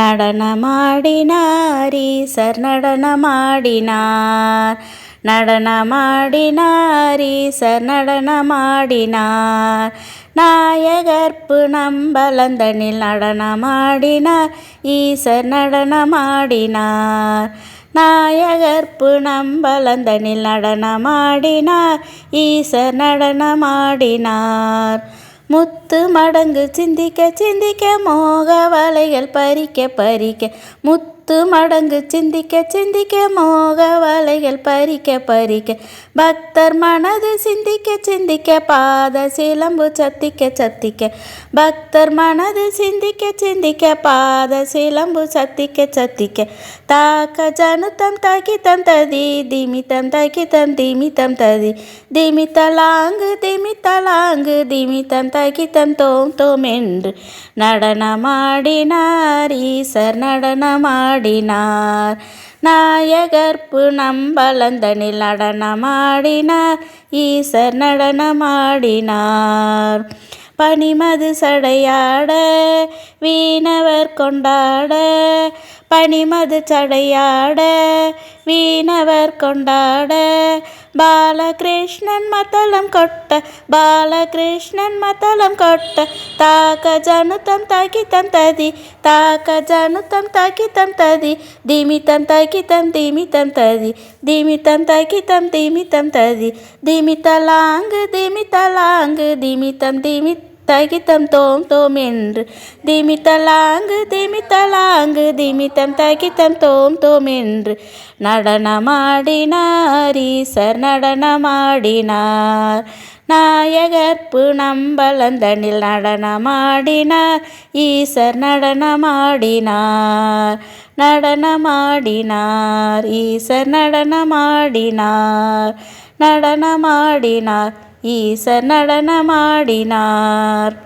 நடனமாடினாரீசர் நடனமாடினார். நடனமாடினாரீசர் நடனமாடினார். நாயகற்பு நம்பலந்தனில் நடனமாடினார். ஈசர் நடனமாடினார். நாயகற்பு நம்பலந்தனில் நடனமாடினார். ஈசர் நடனமாடினார். முத்து மடங்கு சிந்திக்க சிந்திக்க மோக வலைகள் பறிக்க பறிக்க. முத்து பத்து மடங்கு சிந்திக்க சிந்திக்க மோக வலைகள் பறிக்க பறிக்க. பக்தர் மனது சிந்திக்க சிந்திக்க பாத சிலம்பு சத்திக்க சத்திக்க. பக்தர் மனது சிந்திக்க சிந்திக்க பாத சிலம்பு சத்திக்க சத்திக்க. தாக்க ஜனுத்தம் தகித்தம் ததி. திமித்தம் தகித்தம் திமித்தம் ததி திமித்தலாங்கு திமித்தலாங்கு திமித்தம் தகித்தம் தோம் தோம் என்று. நடனமாடினார் ஈசர் நடனமாடி நடனமாடினார் நாயகர்ப்பு நம்பலந்தனில் நடனமாடினார். ஈசர் நடனமாடினார். பனிமது சடையாட வீணவர் கொண்டாட பனிமது சடையாட வீணவர் கொண்டாட. பாலகிருஷ்ணன் மத்தளம் கொட்ட பாலகிருஷ்ணன் மத்தளம் கொட்ட. தாக்க ஜனுத்தம் தகித்தம் ததி தாக்க ஜனுத்தம் தகித்தம் ததி. திமித்தம் தகித்தம் திமித்தம் ததி. திமித்தம் தகித்தம் திமித்தம் ததி. திமித்தலாங்கு திமித்தலாங்கு. திமித்தம் திமித் தகித்தம் தோம் தோம் என்று திமித்தலாங்கு திமித்தலாங்கு திமித்தம் தகித்தம் தோம் தோம் என்று நடனமாடினார். ஈசர் நடனமாடினார் நாயகர் நம்பலந்தனில் நடனமாடினார். ஈசர் நடனமாடினார். நடனமாடினார். ஈசர் நடனமாடினார். நடனமாடினார். ஈச நடனமாடினார்.